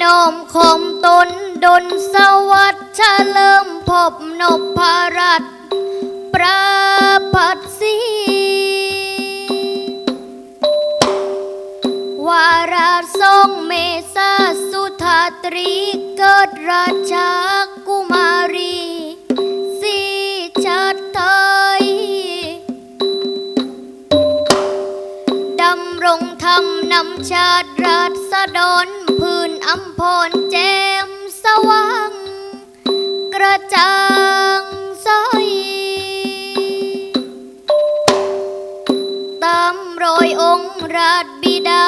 น้อมคมตนดนสวัสดิ์เฉลิมพบนพรัตน์ประพัดศรีวาราทรงเมษาสุธาตรีเกิดราชาำชาติราษฎรพื้นอัมพรแจมสว่าง กระจ่างใสตามรอยองค์ราชบิดา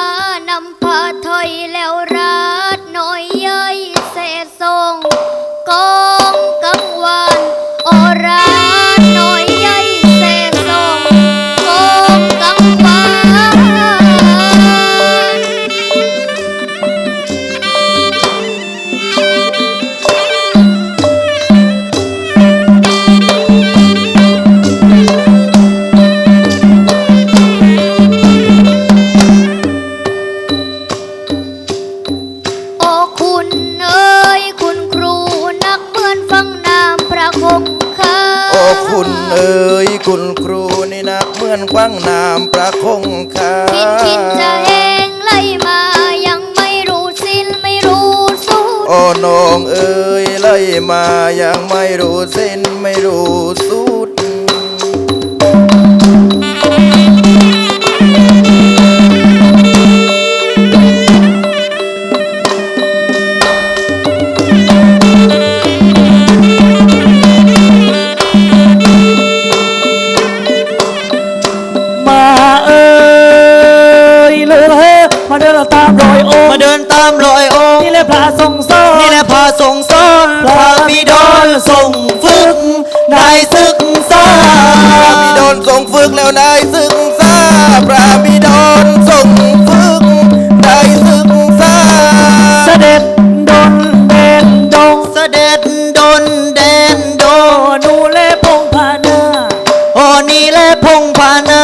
นำพาถอยแล้วราชน้อยใหญ่เสทรงกองกังวานโอรา คุณครูนี่นักเหมือนคว้างน้ำประคงคาคิดคิดจะเองไล่มายังไม่รู้สิ้นไม่รู้สุดโอ้น้องเอ๋ยไล่มายังไม่รู้เส้นไม่รู้สุด มาเดินตามรอยองค์มาเดินตามรอยองค์นี่แหละพระทรงสอนนี่แหละพาส่งสอนพระบิดรส่งฝึกได้ศึกษาพระบิดรทรงฝึกแล้วนายศึกษาพระบิดรทรงฝึกได้ศึกษาเสด็จดนเด่นดงเสด็จดนแดนโดโอ้นดูแลพงพาเนาโอ้นี่แหละพงพานา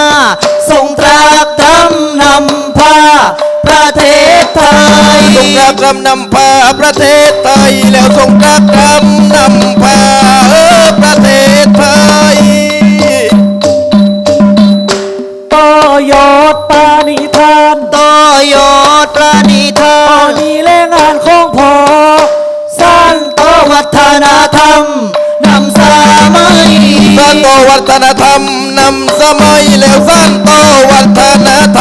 ยทรงรักรำนำพาประเทศไทย แล้วทรงรักรำนำพาประเทศไทยต่อยอดปานิทานต่อยอดประนิธานนนี้แรงงานของพอสร้างต่อวัฒนธรรมนำสามัยสร้างต่อวัฒนธรรมนำสมัยแล้วสร้างต่อวัฒนธรรม